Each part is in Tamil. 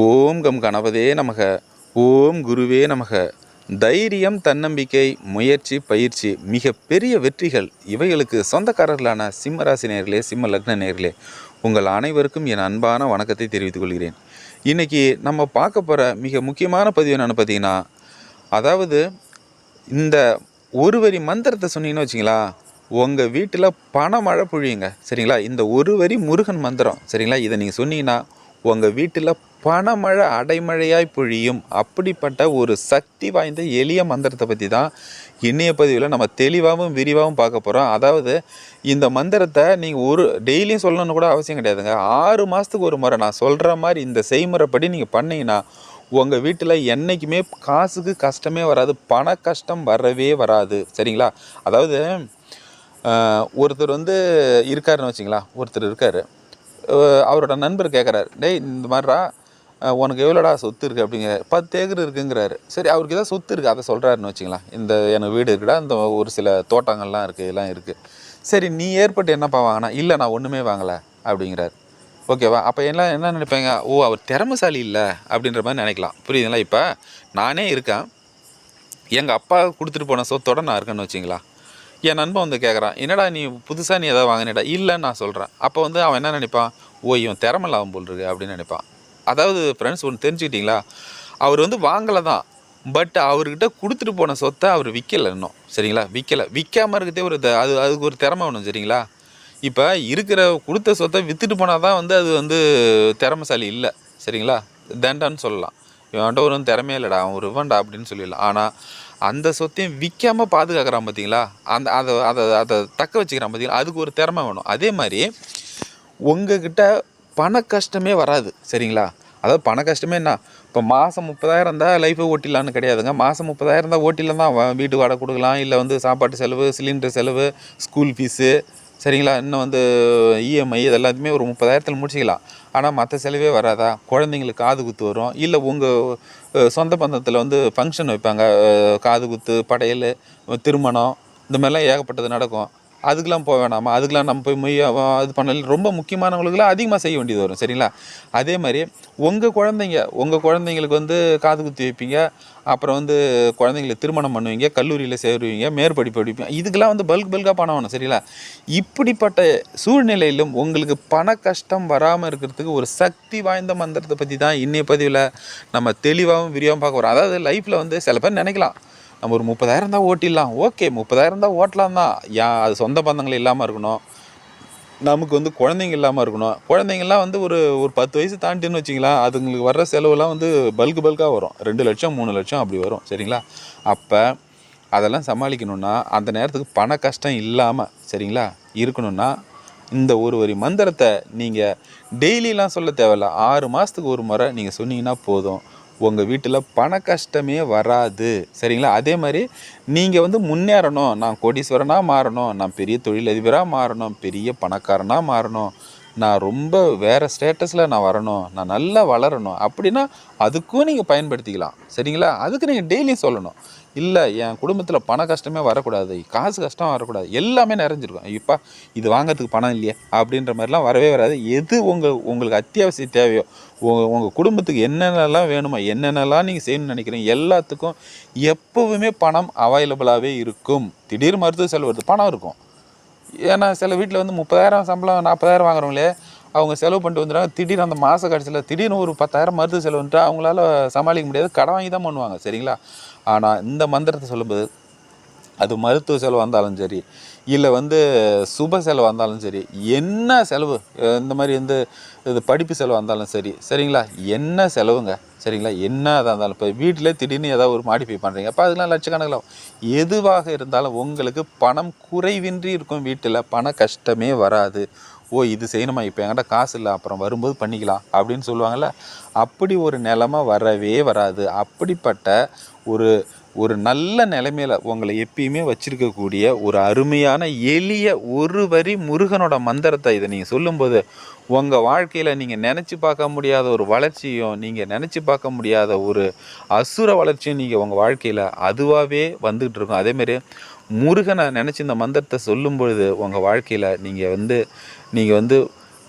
ஓம் கம் கணபதே நமக. ஓம் குருவே நமக. தைரியம் தன்னம்பிக்கை முயற்சி பயிற்சி மிக பெரிய வெற்றிகள். இவைகளுக்கு சொந்தக்காரர்களான சிம்மராசி நேர்களே சிம்ம லக்ன நேர்களே உங்கள் அனைவருக்கும் என் அன்பான வணக்கத்தை தெரிவித்துக் கொள்கிறேன். இன்றைக்கி நம்ம பார்க்க போகிற மிக முக்கியமான பதிவு என்னென்னு பார்த்தீங்கன்னா அதாவது இந்த ஒரு வரி மந்திரத்தை சொன்னீங்கன்னு வச்சிங்களா உங்கள் வீட்டில் பணமழை பொழியுங்க. சரிங்களா? இந்த ஒரு வரி முருகன் மந்திரம். சரிங்களா? இதை நீங்கள் சொன்னீங்கன்னா உங்கள் வீட்டில் பணமழை அடைமழையாய் பொழியும். அப்படிப்பட்ட ஒரு சக்தி வாய்ந்த எளிய மந்திரத்தை பற்றி தான் இன்றைய பதிவில் நம்ம தெளிவாகவும் விரிவாகவும் பார்க்க போகிறோம் அதாவது இந்த மந்திரத்தை நீங்கள் ஒரு டெய்லியும் சொல்லணும்னு கூட அவசியம் கிடையாதுங்க. ஆறு மாதத்துக்கு ஒரு முறை நான் சொல்கிற மாதிரி இந்த செய்முறைப்படி நீங்கள் பண்ணீங்கன்னா உங்கள் வீட்டில் என்றைக்குமே காசுக்கு கஷ்டமே வராது பண கஷ்டம் வரவே வராது. சரிங்களா? அதாவது ஒருத்தர் வந்து இருக்காருன்னு வச்சிங்களா ஒருத்தர் இருக்கார். அவரோட நண்பர் கேட்குறாரு டேய் இந்த மாதிரிடா உனக்கு எவ்வளோடா சொத்து இருக்குது அப்படிங்கிற பத்து ஏக்கர் இருக்குங்கிறாரு. சரி அவருக்கு ஏதாவது சொத்து இருக்குது அதை சொல்கிறாருன்னு வச்சுங்களேன் இந்த எனக்கு வீடு இருக்குடா இந்த ஒரு சில தோட்டங்கள்லாம் இருக்குது எல்லாம் இருக்குது சரி நீ ஏற்பட்டு என்னப்பா வாங்கினா? இல்லை நான் ஒன்றுமே வாங்கலை அப்படிங்கிறாரு. ஓகேவா? அப்போ எல்லாம் என்ன நினைப்பாங்க ஓ அவர் திறமைசாலி இல்லை அப்படின்ற மாதிரி நினைக்கலாம். புரியுதுங்களா? இப்போ நானே இருக்கேன் எங்கள் அப்பா கொடுத்துட்டு போன சொத்தோட நான் இருக்கேன்னு வச்சிங்களா என் நண்பன் வந்து கேட்குறான் என்னடா நீ புதுசாக நீ எதாவது வாங்கினடா இல்லைன்னு நான் சொல்கிறேன் அப்போ வந்து அவன் என்ன நினைப்பான் ஓ இவன் திறமை இல்லாமல் போல் இருக்கு அப்படின்னு நினைப்பான். அதாவது ஃப்ரெண்ட்ஸ் ஒன்று தெரிஞ்சுக்கிட்டீங்களா? அவர் வந்து வாங்கலை தான் பட் அவர்கிட்ட கொடுத்துட்டு போன சொத்தை அவர் விற்கலை இன்னும். சரிங்களா? விற்கலை விற்காமல் இருக்கிறதே ஒரு அது அதுக்கு ஒரு திறமை வேணும் சரிங்களா? இப்போ இருக்கிற கொடுத்த சொத்தை விற்றுட்டு போனால் தான் வந்து அது வந்து திறமைசாலி இல்லை சரிங்களா? தண்டான்னு சொல்லலாம். இவன்ட்ட ஒரு திறமையே இல்லைடா அவன் ஒரு இவன்டா அப்படின்னு சொல்லிடலாம். ஆனால் அந்த சொத்தையும் விற்காம பாதுகாக்கிறான் பார்த்தீங்களா அந்த அதை அதை அதை தக்க வச்சுக்கிறான் பார்த்தீங்களா அதுக்கு ஒரு திறமை வேணும். அதே மாதிரி உங்ககிட்ட பண கஷ்டமே வராது சரிங்களா? அதாவது பண கஷ்டமே என்ன? இப்போ மாதம் முப்பதாயிரம் இருந்தால் லைஃபை ஓட்டிடலான்னு கிடையாதுங்க. மாதம் முப்பதாயிரம் இருந்தால் ஓட்டிலாம் தான் வீட்டு வாடகை கொடுக்கலாம். இல்லை வந்து சாப்பாட்டு செலவு சிலிண்டர் செலவு ஸ்கூல் ஃபீஸு சரிங்களா? இன்னும் வந்து இஎம்ஐ இது எல்லாத்தையுமே ஒரு முப்பதாயிரத்தில் முடிச்சிக்கலாம். ஆனால் மற்ற செலவே வராதா? குழந்தைங்களுக்கு காது குத்து வரும். இல்லை உங்கள் சொந்த பந்தத்தில் வந்து ஃபங்க்ஷன் வைப்பாங்க. காது குத்து படையல் திருமணம் இந்த மாதிரிலாம் ஏகப்பட்டது நடக்கும். அதுக்கெலாம் போக வேணாமா? அதுக்கெலாம் நம்ம போய் மொய் இது பண்ணல. ரொம்ப முக்கியமானவங்களுக்குலாம் அதிகமாக செய்ய வேண்டியது வரும் சரிங்களா? அதே மாதிரி உங்கள் குழந்தைங்க உங்கள் குழந்தைங்களுக்கு வந்து காது குத்தி வைப்பீங்க அப்புறம் வந்து குழந்தைங்களை திருமணம் பண்ணுவீங்க கல்லூரியில் சேருவீங்க மேற்படிப்பு படிப்பீங்க இதுக்கெல்லாம் வந்து பல்க் பல்காக பணம் வேணும் சரிங்களா? இப்படிப்பட்ட சூழ்நிலையிலும் உங்களுக்கு பண கஷ்டம் வராமல் இருக்கிறதுக்கு ஒரு சக்தி வாய்ந்த மந்திரத்தை பற்றி தான் இன்னைய பதிவில் நம்ம தெளிவாகவும் விரிவாகவும் பார்க்க வரோம் அதாவது லைஃப்பில் வந்து சில பேர் நினைக்கலாம். நம்ம ஒரு முப்பதாயிரம் தான் ஓட்டிடலாம். ஓகே முப்பதாயிரம் தான் ஓட்டலாம் தான். யா அது சொந்த பந்தங்கள் இல்லாமல் இருக்கணும். நமக்கு வந்து குழந்தைங்க இல்லாமல் இருக்கணும். குழந்தைங்கள்லாம் வந்து ஒரு ஒரு பத்து வயசு தாண்டின்னு வச்சிங்களேன் அதுங்களுக்கு வர்ற செலவுலாம் வந்து பல்கு பல்காக வரும். ரெண்டு லட்சம் மூணு லட்சம் அப்படி வரும். சரிங்களா? அப்போ அதெல்லாம் சமாளிக்கணும்னா அந்த நேரத்துக்கு பண கஷ்டம் இல்லாமல் சரிங்களா இருக்கணும்னா இந்த ஒரு வரி மந்திரத்தை நீங்கள் டெய்லிலாம் சொல்ல தேவையில்ல. ஆறு மாதத்துக்கு ஒரு முறை நீங்கள் சொன்னீங்கன்னா போதும். உங்கள் வீட்டில் பண கஷ்டமே வராது. சரிங்களா? அதே மாதிரி நீங்கள் வந்து முன்னேறணும். நான் கோடீஸ்வரனாக மாறணும். நான் பெரிய தொழிலதிபராக மாறணும். பெரிய பணக்காரனாக மாறணும். நான் ரொம்ப வேறு ஸ்டேட்டஸில் நான் வரணும். நான் நல்லா வளரணும். அப்படின்னா அதுக்கும் நீங்கள் பயன்படுத்திக்கலாம். சரிங்களா? அதுக்கு நீங்கள் டெய்லியும் சொல்லணும். இல்லை என் குடும்பத்தில் பண கஷ்டமே வரக்கூடாது. காசு கஷ்டம் வரக்கூடாது. எல்லாமே நிறைஞ்சிருக்கும். இப்போ இது வாங்குறதுக்கு பணம் இல்லையே அப்படின்ற மாதிரிலாம் வரவே வராது. எது உங்கள் உங்களுக்கு அத்தியாவசிய தேவையோ உங்கள் உங்கள் குடும்பத்துக்கு என்னென்னலாம் வேணுமோ என்னென்னலாம் நீங்கள் செய்யணும்னு நினைக்கிறீங்க எல்லாத்துக்கும் எப்போவுமே பணம் அவைலபிளாகவே இருக்கும். திடீர் மருத்துவ செலவு வருது பணம் இருக்கும். ஏன்னா சில வீட்டில் வந்து முப்பதாயிரம் சம்பளம் நாற்பதாயிரம் வாங்குறவங்களே அவங்க செலவு பண்ணிட்டு வந்துடுறாங்க. திடீர்னு அந்த மாத கடைசியில் திடீர்னு ஒரு பத்தாயிரம் மருத்துவ செலவு வந்துட்டு அவங்களால சமாளிக்க முடியாது. கடன் வாங்கி தான் பண்ணுவாங்க சரிங்களா? ஆனால் இந்த மந்திரத்தை சொல்லும்போது அது மருத்துவ செலவு வந்தாலும் சரி இல்லை வந்து சுப செலவு வந்தாலும் சரி என்ன செலவு? இந்த மாதிரி வந்து இது படிப்பு செலவு வந்தாலும் சரி சரிங்களா? என்ன செலவுங்க? சரிங்களா? என்ன அதாக இருந்தாலும் இப்போ வீட்டிலே திடீர்னு ஏதாவது ஒரு மாடிஃபை பண்ணுறீங்க அப்போ அதெல்லாம் லட்சக்கணக்கில் ஆகும். எதுவாக இருந்தாலும் உங்களுக்கு பணம் குறைவின்றி இருக்கும் வீட்டில் பண கஷ்டமே வராது. ஓ இது செய்யணுமா? இப்போ என்கிட்ட காசு இல்லை அப்புறம் வரும்போது பண்ணிக்கலாம் அப்படின்னு சொல்லுவாங்கள்ல அப்படி ஒரு நிலமை வரவே வராது. அப்படிப்பட்ட ஒரு ஒரு நல்ல நிலைமையில் உங்களை எப்பயுமே வச்சுருக்கக்கூடிய ஒரு அருமையான எளிய ஒரு வரி முருகனோட மந்திரத்தை இதை நீங்கள் சொல்லும்போது உங்கள் வாழ்க்கையில் நீங்கள் நினச்சி பார்க்க முடியாத ஒரு வளர்ச்சியும் நீங்கள் நினச்சி பார்க்க முடியாத ஒரு அசுர வளர்ச்சியும் நீங்கள் உங்கள் வாழ்க்கையில் அதுவாகவே வந்துக்கிட்டு இருக்கும். அதேமாரி முருகனை நினச்சி இந்த மந்திரத்தை சொல்லும் பொழுது உங்கள் வாழ்க்கையில் நீங்கள் வந்து நீங்கள் வந்து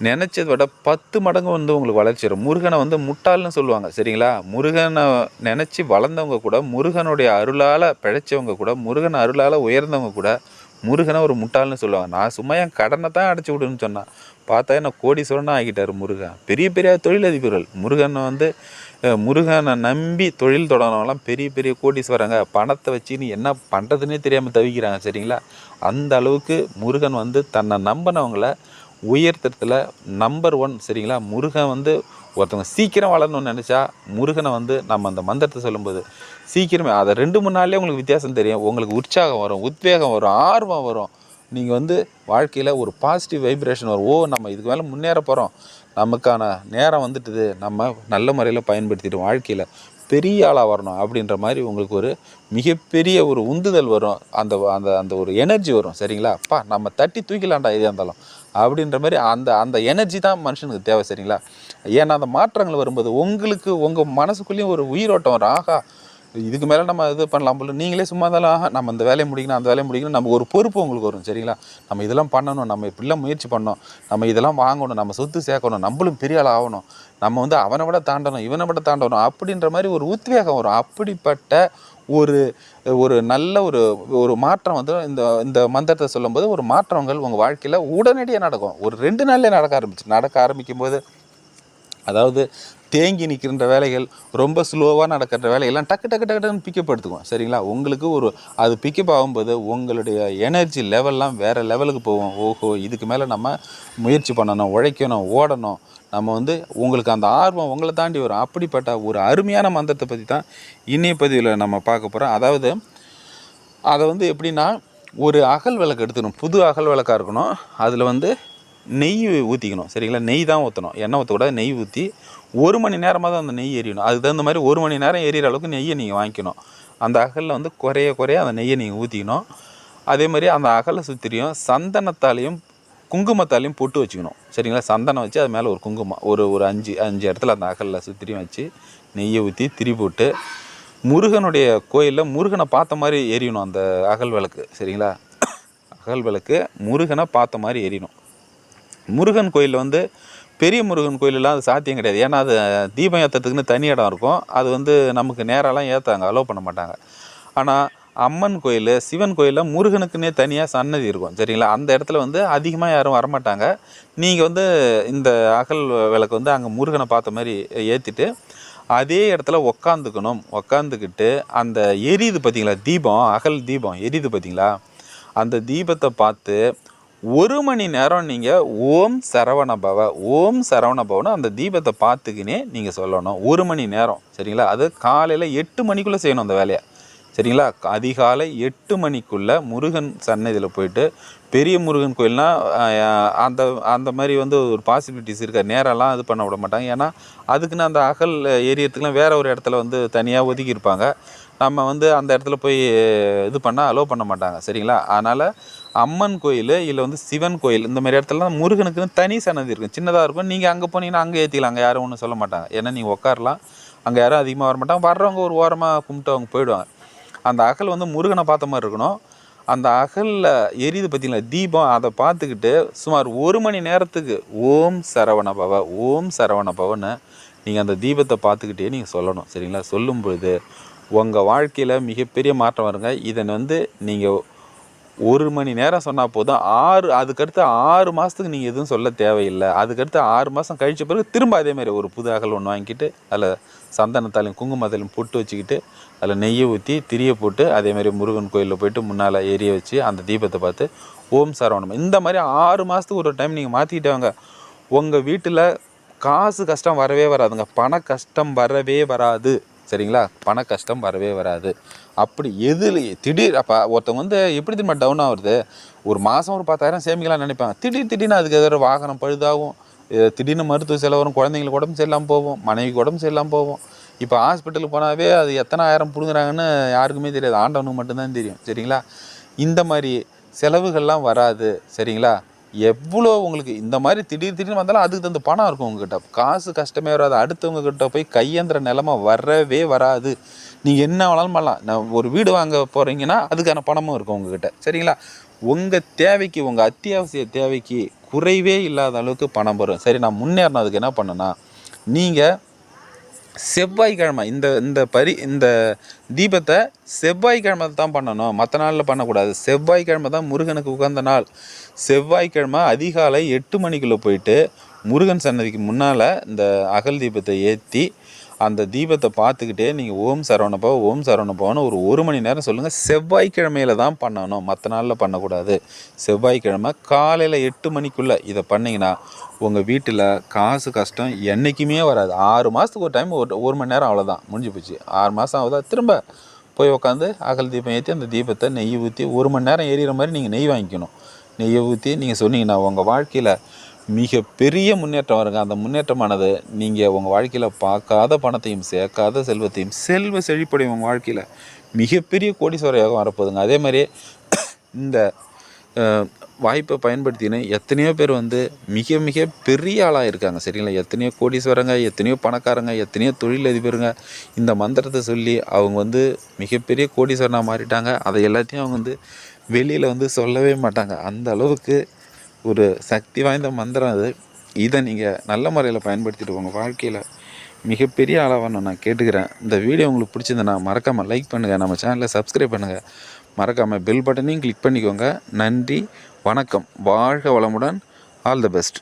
நினச்சதை விட பத்து மடங்கு வந்து உங்களுக்கு வளர்ச்சி வரும். முருகனை வந்து முட்டாள்னு சொல்லுவாங்க. சரிங்களா? முருகனை நினச்சி வளர்ந்தவங்க கூட முருகனுடைய அருளால் பிழைச்சவங்க கூட முருகன் அருளால் உயர்ந்தவங்க கூட முருகனை ஒரு முட்டாள்னு சொல்லுவாங்க. நான் சும்மா என் கடனை தான் அடைச்சி விடுன்னு சொன்னேன் பார்த்தா என்ன கோடீஸ்வரனாக ஆகிட்டார் முருகன். பெரிய பெரிய தொழிலதிபர்கள். முருகனை வந்து முருகனை நம்பி தொழில் தொடங்கினவங்களாம் பெரிய பெரிய கோடீஸ்வரங்க. பணத்தை வச்சு நீ என்ன பண்ணுறதுன்னே தெரியாமல் தவிக்கிறாங்க. சரிங்களா? அந்த அளவுக்கு முருகன் வந்து தன்னை நம்பினவங்கள உயர்த்தத்தில் நம்பர் ஒன் சரிங்களா? முருகன் வந்து ஒருத்தவங்க சீக்கிரம் வளரணும்னு நினச்சா முருகனை வந்து நம்ம அந்த மந்திரத்தை சொல்லும்போது சீக்கிரமே அதை ரெண்டு மூணு நாள்லேயே உங்களுக்கு வித்தியாசம் தெரியும். உங்களுக்கு உற்சாகம் வரும் உத்வேகம் வரும் ஆர்வம் வரும். நீங்கள் வந்து வாழ்க்கையில் ஒரு பாசிட்டிவ் வைப்ரேஷன் வரும். ஓ நம்ம இதுக்கு மேலே முன்னேற போகிறோம் நமக்கான நேரம் வந்துட்டுது. நம்ம நல்ல முறையில் பயன்படுத்திட்டு வாழ்க்கையில் பெரிய ஆளாக வரணும் அப்படின்ற மாதிரி உங்களுக்கு ஒரு மிகப்பெரிய ஒரு உந்துதல் வரும். அந்த அந்த அந்த ஒரு எனர்ஜி வரும் சரிங்களா? அப்பா நம்ம தட்டி தூக்கிலாண்டா எதாக இருந்தாலும். அப்படின்ற மாதிரி அந்த அந்த எனர்ஜி தான் மனுஷனுக்கு தேவை சரிங்களா? ஏன்னா அந்த மாற்றங்கள் வரும்போது உங்களுக்கு உங்கள் மனசுக்குள்ளேயும் ஒரு உயிரோட்டம் வரும். ஆஹா இதுக்கு மேலே நம்ம இது பண்ணலாம் போல. நீங்களே சும்மா இருந்தாலும் ஆஹா நம்ம இந்த வேலையை முடிக்கணும் அந்த வேலையை முடிக்கணும் நமக்கு ஒரு பொறுப்பு உங்களுக்கு வரும் சரிங்களா? நம்ம இதெல்லாம் பண்ணணும் நம்ம இப்படிலாம் முயற்சி பண்ணணும் நம்ம இதெல்லாம் வாங்கணும் நம்ம சொத்து சேர்க்கணும் நம்மளும் பெரிய ஆள் ஆகணும். நம்ம வந்து அவனை விட தாண்டணும் இவனை விட தாண்டணும் அப்படின்ற மாதிரி ஒரு உத்வேகம் வரும். அப்படிப்பட்ட ஒரு ஒரு நல்ல ஒரு ஒரு மாற்றம் வந்து இந்த இந்த மந்திரத்தை சொல்லும்போது ஒரு மாற்றங்கள் உங்கள் வாழ்க்கையில் உடனடியாக நடக்கும். ஒரு ரெண்டு நாள்லேயே நடக்க ஆரம்பிச்சு நடக்க ஆரம்பிக்கும் போது அதாவது தேங்கி நிற்கின்ற வேலைகள் ரொம்ப ஸ்லோவாக நடக்கிற வேலையெல்லாம் டக்கு டக்கு டக்கு டக்குன்னு பிக்கப் எடுத்துக்கும் சரிங்களா? உங்களுக்கு ஒரு அது பிக்கப் ஆகும்போது உங்களுடைய எனர்ஜி லெவல்லாம் வேறு லெவலுக்கு போவோம் ஓஹோ இதுக்கு மேலே நம்ம முயற்சி பண்ணணும் உழைக்கணும் ஓடணும். நம்ம வந்து உங்களுக்கு அந்த ஆர்வம் உங்களை தாண்டி வரும். அப்படிப்பட்ட ஒரு அருமையான மந்திரத்தை பற்றி தான் இன்னைய பதிவில் நம்ம பார்க்க போகிறோம் அதாவது அதை வந்து எப்படின்னா ஒரு அகல் விளக்கு எடுத்துக்கணும். புது அகல் விளக்காக இருக்கணும். அதில் வந்து நெய் ஊற்றிக்கணும் சரிங்களா? நெய் தான் ஊற்றணும் எண்ணெய் ஊற்றக்கூடாது நெய் ஊற்றி ஒரு மணி நேரமாக தான் அந்த நெய் எரியணும். அதுக்கு தகுந்த மாதிரி ஒரு மணி நேரம் எரியிற அளவுக்கு நெய்யை நீங்கள் வாங்கிக்கணும். அந்த அகலில் வந்து குறைய குறைய அந்த நெய்யை நீங்கள் ஊற்றிக்கணும் அதே மாதிரி அந்த அகலை சுற்றிலையும் சந்தனத்தாலையும் குங்குமத்தாலையும் பொட்டு வச்சுக்கணும். சரிங்களா? சந்தனம் வச்சு அது மேலே ஒரு குங்குமம் ஒரு ஒரு அஞ்சு அஞ்சு இடத்துல அந்த அகலில் சுற்றியும் வச்சு நெய்யை ஊற்றி திரி போட்டு முருகனுடைய கோயிலில் முருகனை பார்த்த மாதிரி எரியணும் அந்த அகல் விளக்கு சரிங்களா? அகல் விளக்கு முருகனை பார்த்த மாதிரி எரியணும். முருகன் கோயிலில் வந்து பெரிய முருகன் கோயிலெலாம் அது சாத்தியம் கிடையாது. ஏன்னா அது தீபம் ஏற்றுறதுக்குன்னு தனி இடம் இருக்கும். அது வந்து நமக்கு நேராலாம் ஏற்றாங்க அலோவ் பண்ண மாட்டாங்க. ஆனால் அம்மன் கோயில் சிவன் கோயிலில் முருகனுக்குன்னே தனியாக சன்னதி இருக்கும் சரிங்களா? அந்த இடத்துல வந்து அதிகமாக யாரும் வரமாட்டாங்க. நீங்கள் வந்து இந்த அகல் விளக்கு வந்து அங்கே முருகனை பார்த்த மாதிரி ஏற்றிட்டு அதே இடத்துல உக்காந்துக்கணும். உக்காந்துக்கிட்டு அந்த எரியுது பார்த்தீங்களா தீபம் அகல் தீபம் எரியுது பார்த்தீங்களா அந்த தீபத்தை பார்த்து ஒரு மணி நேரம் நீங்கள் ஓம் சரவண பவ ஓம் சரவண பவனு அந்த தீபத்தை பார்த்துக்கினே நீங்கள் சொல்லணும். ஒரு மணி நேரம் சரிங்களா? அது காலையில் எட்டு மணிக்குள்ளே செய்யணும் அந்த வேலையை. சரிங்களா? அதிகாலை எட்டு மணிக்குள்ளே முருகன் சன்னதியில் போயிட்டு பெரிய முருகன் கோயில்னா அந்த அந்த மாதிரி வந்து ஒரு பாசிபிலிட்டிஸ் இருக்க. நேரம்லாம் இது பண்ண விட மாட்டாங்க. ஏன்னா அதுக்குன்னு அந்த அகல் ஏரியத்துக்குலாம் வேறு ஒரு இடத்துல வந்து தனியாக ஒதுக்கி இருப்பாங்க. நம்ம வந்து அந்த இடத்துல போய் இது பண்ணால் அலோவ் பண்ண மாட்டாங்க. சரிங்களா? அதனால் அம்மன் கோயில் இல்லை வந்து சிவன் கோயில் இந்த மாதிரி இடத்துலலாம் முருகனுக்குன்னு தனி சன்னதி இருக்கும். சின்னதாக இருக்கும். நீங்கள் அங்கே போனீங்கன்னா அங்கே ஏற்றிக்கலாம் அங்கே யாரும் ஒன்றும் சொல்ல மாட்டாங்க. ஏன்னா நீங்கள் உட்காரலாம் அங்கே யாரும் அதிகமாக வர மாட்டாங்க வர்றவங்க ஒரு ஓரமாக கும்பிட்டு அவங்க போயிடுவாங்க. அந்த அகல் வந்து முருகனை பார்த்த மாதிரி இருக்கணும். அந்த அகலில் எரியுது பார்த்தீங்களா தீபம் அதை பார்த்துக்கிட்டு சுமார் ஒரு மணி நேரத்துக்கு ஓம் சரவண பவ ஓம் சரவண பவன்னு நீங்கள் அந்த தீபத்தை பார்த்துக்கிட்டே நீங்கள் சொல்லணும். சரிங்களா? சொல்லும் பொழுது உங்கள் வாழ்க்கையில் மிகப்பெரிய மாற்றம் வருங்க. இதை வந்து நீங்கள் ஒரு மணி நேரம் சொன்னால் போதும். ஆறு அதுக்கடுத்து ஆறு மாதத்துக்கு நீங்கள் எதுவும் சொல்ல தேவையில்லை. அதுக்கடுத்து ஆறு மாதம் கழிச்ச பிறகு திரும்ப அதே மாதிரி ஒரு புது அகல் ஒன்று வாங்கிட்டு அதில் சந்தனத்தாலையும் குங்குமத்தாலையும் பொட்டு வச்சுக்கிட்டு அதில் நெய்யை ஊற்றி திரிய போட்டு அதே மாதிரி முருகன் கோயிலில் போயிட்டு முன்னால் எரிய வச்சு அந்த தீபத்தை பார்த்து ஓம் சரவணம். இந்த மாதிரி ஆறு மாதத்துக்கு ஒரு டைம் நீங்கள் மாற்றிக்கிட்டே வாங்க உங்கள் வீட்டில் காசு கஷ்டம் வரவே வராதுங்க. பண கஷ்டம் வரவே வராது. சரிங்களா? பண கஷ்டம் வரவே வராது. அப்படி எதில் திடீர் அப்போ ஒருத்தவங்க வந்து எப்படி திரும்ப டவுன் ஆகுறது? ஒரு மாதம் ஒரு பத்தாயிரம் சேமிக்கலாம்னு நினைப்பாங்க. திடீர் திடீர்னு அதுக்கு எதிர வாகனம் பழுதாகும். திடீர்னு மருத்துவ செலவு வரும் குழந்தைங்களுக்கு உடம்பு சரியில்லாமல் போவோம் மனைவிக்கு உடம்பு சரியில்லாமல் போகும். இப்போ ஹாஸ்பிட்டலுக்கு போனாவே அது எத்தனை ஆயிரம் பிடுங்குறாங்கன்னு யாருக்குமே தெரியாது. ஆண்டவனுக்கு மட்டும்தான் தெரியும். சரிங்களா? இந்த மாதிரி செலவுகள்லாம் வராது. சரிங்களா? எவ்வளோ உங்களுக்கு இந்த மாதிரி திடீர் திடீர்னு வந்தாலும் அதுக்கு தகுந்த பணம் இருக்கும் உங்ககிட்ட. காசு கஷ்டமே வராது. அடுத்தவங்க கிட்ட போய் கையேந்திர நிலமை வரவே வராது. நீங்கள் என்ன வேணாலும் பண்ணலாம். நான் ஒரு வீடு வாங்க போகிறீங்கன்னா அதுக்கான பணமும் இருக்கும் உங்ககிட்ட. சரிங்களா? உங்கள் தேவைக்கு உங்கள் அத்தியாவசிய தேவைக்கு குறைவே இல்லாத அளவுக்கு பணம் வரும். சரி நான் முன்னேறினதுக்கு என்ன பண்ணேன்னா நீங்கள் செவ்வாய்க்கிழமை இந்த இந்த பரி இந்த தீபத்தை செவ்வாய்க்கிழமை தான் பண்ணணும். மற்ற நாளில் பண்ணக்கூடாது. செவ்வாய்க்கிழமை தான் முருகனுக்கு உகந்த நாள். செவ்வாய்க்கிழமை அதிகாலை எட்டு மணிக்குள்ளே போயிட்டு முருகன் சன்னதிக்கு முன்னால் இந்த அகல் தீபத்தை ஏற்றி அந்த தீபத்தை பார்த்துக்கிட்டே நீங்கள் ஓம் சரவணப்பா ஓம் சரவணப்பான்னு ஒரு ஒரு மணி நேரம் சொல்லுங்கள் செவ்வாய்க்கிழமையில தான் பண்ணணும். மற்ற நாளில் பண்ணக்கூடாது. செவ்வாய்க்கிழமை காலையில் எட்டு மணிக்குள்ளே இதை பண்ணிங்கன்னா உங்கள் வீட்டில் காசு கஷ்டம் என்றைக்குமே வராது. ஆறு மாதத்துக்கு ஒரு டைம் ஒரு ஒரு மணி நேரம் அவ்வளோதான் முடிஞ்சு போச்சு. ஆறு மாதம் ஆகுதா? திரும்ப போய் உட்காந்து அகல் தீபம் ஏற்றி அந்த தீபத்தை நெய் ஊற்றி ஒரு மணி நேரம் எரியிற மாதிரி நீங்கள் நெய் வாங்கிக்கணும். நெய்யை ஊற்றி நீங்கள் சொன்னீங்கன்னா உங்கள் வாழ்க்கையில் மிகப்பெரிய முன்னேற்றம் வருங்க. அந்த முன்னேற்றமானது நீங்கள் உங்கள் வாழ்க்கையில் பார்க்காத பணத்தையும் சேர்க்காத செல்வத்தையும் செல்வ செழிப்படையும் உங்கள் வாழ்க்கையில் மிகப்பெரிய கோடீஸ்வரையாக வரப்போகுதுங்க. அதே மாதிரி இந்த வாய்ப்பை பயன்படுத்தின்னு எத்தனையோ பேர் வந்து மிக மிக பெரிய ஆளாக இருக்காங்க. சரிங்களா? எத்தனையோ கோடீஸ்வரங்க எத்தனையோ பணக்காரங்க எத்தனையோ தொழிலதிபருங்க இந்த மந்திரத்தை சொல்லி அவங்க வந்து மிகப்பெரிய கோடீஸ்வரனாக மாறிட்டாங்க. அதை எல்லாத்தையும் அவங்க வந்து வெளியில் வந்து சொல்லவே மாட்டாங்க. அந்த அளவுக்கு ஒரு சக்தி வாய்ந்த மந்திரம் அது. இதை நீங்கள் நல்ல முறையில் பயன்படுத்திட்டு உங்கள் வாழ்க்கையில் மிகப்பெரிய ஆளாக நான் கேட்டுக்கிறேன். இந்த வீடியோ உங்களுக்கு பிடிச்சிருந்தனா மறக்காமல் லைக் பண்ணுங்கள் நம்ம சேனலை சப்ஸ்கிரைப் பண்ணுங்கள் மறக்காமல் பெல் பட்டனையும் கிளிக் பண்ணிக்கோங்க. நன்றி வணக்கம். வாழ்க வளமுடன். All the best